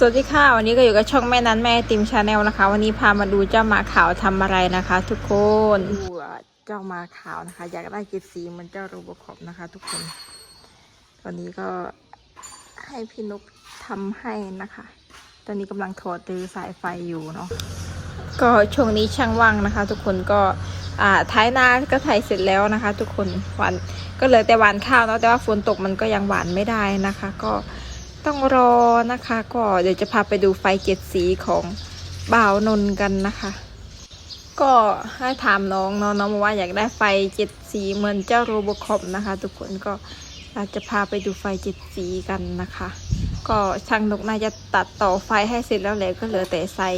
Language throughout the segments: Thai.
สวัสดีค่ะ วันนี้ก็อยู่กับช่องแม่นั้นแม่ติมชาแนลนะคะ วันนี้พามาดูเจ้าหมาขาวทำอะไรนะคะ ทุกคนดูเจ้าหมาขาวนะคะ อยากได้กีสีเหมันเจ้าโรบคอปนะคะ ทุกคน ตอนนี้ก็ให้พี่นุกทำให้นะคะ ตอนนี้กำลังถอดตือสายไฟอยู่เนาะก็ช่วงนี้ช่างว่างนะคะ ทุกคนก็อ่าท้ายนาก็ถ่ายเสร็จแล้วนะคะ ทุกคนหวานก็เหลือแต่หวานข้าวเนาะแต่ว่าฝนตกมันก็ยังหวานไม่ได้นะคะ ก็ ต้องรอนะคะ ก็เดี๋ยวจะพาไปดูไฟเจ็ดสีของบ่าวนน์กันนะคะ ก็ให้ถามน้องเนาะน้องบอกว่าอยากได้ไฟเจ็ดสีเหมือนเจ้าโรบคอปนะคะ ทุกคนก็เราจะพาไปดูไฟเจ็ดสีกันนะคะ ก็ช่างนกน่าจะตัดต่อไฟให้เสร็จแล้วแหละก็เหลือแต่ใส่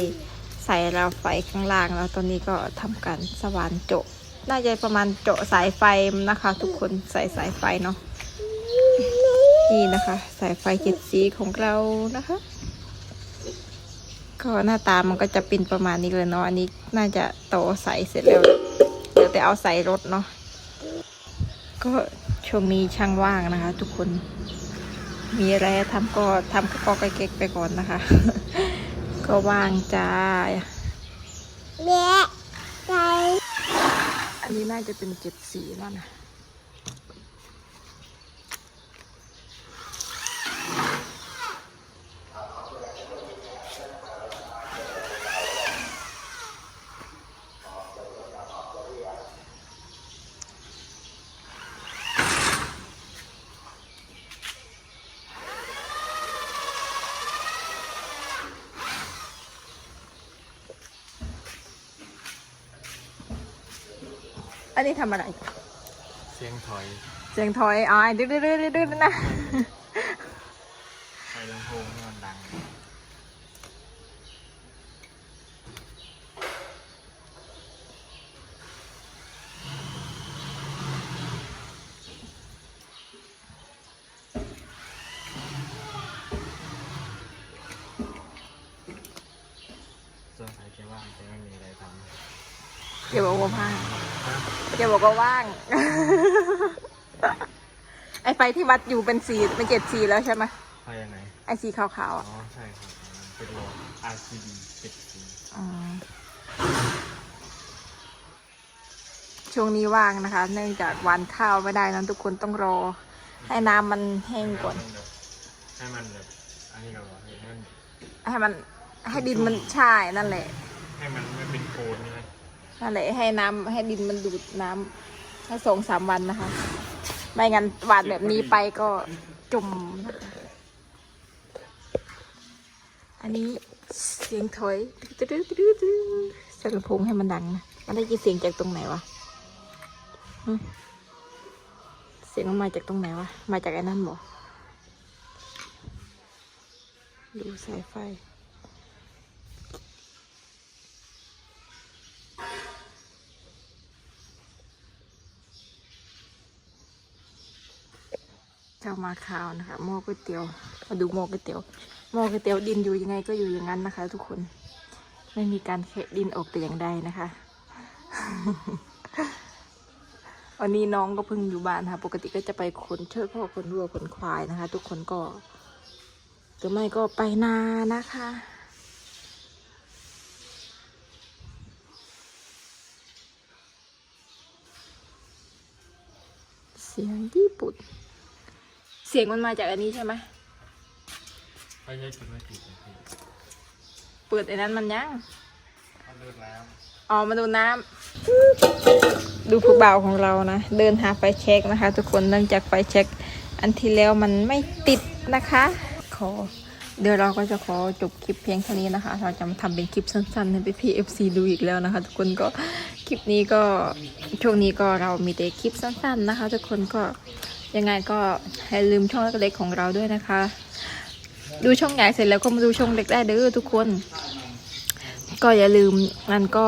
ใส่ราวไฟข้างล่างแล้วตอนนี้ก็ทำการสว่านโจะน่าจะประมาณเจาะสายไฟนะคะ ทุกคนใส่สายไฟเนาะ นี่นะคะ สายไฟเจ็ดสีของเรานะคะ ก็หน้าตามันก็จะเป็นประมาณนี้เลยเนาะอันนี้น่าจะต่อใส่เสร็จแล้วเดี๋ยวแต่เอาใส่รถเนาะก็ช่วงนี้ช่างว่างนะคะ ทุกคนมีอะไรทำก็ทำก็กอกเก๊กไปก่อนนะคะ ก็ว่างจ้าแม่ใจอันนี้น่าจะเป็นเจ็ดสีแล้วนะ อันนี้ทำอะไร เสียงถอยเสียงถอยอ๋อดื้อดื้อดื้อดื้อนะ ไฟลำโพงให้มันดัง ส่วนสายแกว่างแต่ไม่มีอะไรทำเดี๋ยวบอกว่าว่า งเดี๋ยวบอกว่าว่าง ไอไฟที่วัดอยู่เป็นสีเป็นเจ็ดสีแล้วใช่ไหมไฟอันไหนไอสีขาวๆอ๋อะอใช่ครับมันเป็นโหลด RGB เจ็ดสีอืมช่วงนี้ว่างนะคะ เนื่องจากหวานข้าวไม่ได้นั้นทุกคนต้องรอ ให้น้ำมันแห้งก่อน ให้มันแบบอันนี้เราบอกให้มันให้มันให้ดินมันใช่นั่นแหละ ให้มันไม่เป็นโคนใช่ไหม นั่นแหละให้น้ำให้ดินมันดูดน้ำให้สองสามวันนะคะ ไม่งั้นหวานแบบนี้ไปก็จมนะคะอันนี้เสียงถอยใส่ลำโพงให้มันดังนะมันได้ยินเสียงจากตรงไหนวะเสียงมันมาจากตรงไหนวะ มาจากไอ้นั่นบ่ดูสายไฟ เจ้ามาขาวนะคะหม้อก๋วยเตี๋ยวมาดูหม้อก๋วยเตี๋ยวหม้อก๋วยเตี๋ยวดินอยู่ยังไงก็อยู่อย่างนั้นนะคะ ทุกคนไม่มีการเคะดินออกแต่อย่างใดนะคะวันนี้น้องก็เพิ่งอยู่บ้านค่ะ ปกติก็จะไปขนเชือกพ่อขนวัวขนควายนะคะ ทุกคนก็หรือไม่ก็ไปนานะคะเสียงญี่ปุ่น เสียงมันมาจากอันนี้ใช่ไหมไฟใช้จุดไม่ติดเลยพี่เปิดไอ้นั้นมันยังมันเลิกแล้วอ๋อมาดูน้ำดูผู้บ่าวของเรานะ เดินหาไฟเช็คนะคะ ทุกคนเนื่องจากไฟเช็คอันที่แล้วมันไม่ติดนะคะ ขอ เดี๋ยวเราก็จะขอจบคลิปเพียงเท่านี้นะคะ เราจะมาทำเป็นคลิปสั้นๆให้พี่พีเอฟซีดูอีกแล้วนะคะ ทุกคนก็คลิปนี้ก็ช่วงนี้ก็เรามีแต่คลิปสั้น ๆนะคะ ทุกคนก็ ยังไงก็อย่าลืมช่องเล็กๆของเราด้วยนะคะ ดูช่องใหญ่เสร็จแล้วก็มาดูช่องเล็กได้เด้อทุกคน ก็อย่าลืมนั่นก็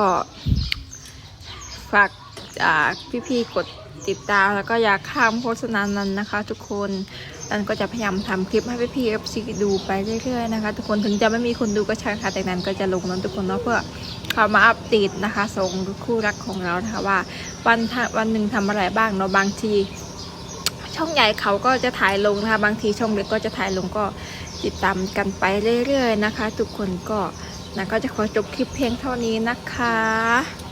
ฝากพี่ๆกดติดตามแล้วก็อย่าข้ามโฆษณานั้นนะคะ ทุกคนนันก็จะพยายามทำคลิปให้พี่ๆเอฟซีดูไปเรื่อยๆนะคะ ทุกคนถึงจะไม่มีคนดูก็ช่างค่ะแต่นั้นก็จะลงนั้นทุกคนเนาะเพื่อเขามาอัปเดตนะคะส่งคู่รักของเรานะคะว่าวันทะวันหนึ่งทำอะไรบ้างเนาะบางที ช่องใหญ่เขาก็จะถ่ายลงนะคะบางทีช่องเล็กก็จะถ่ายลงก็ติดตามกันไปเรื่อยๆนะคะ ทุกคนก็นะก็จะขอจบคลิปเพียงเท่านี้นะคะ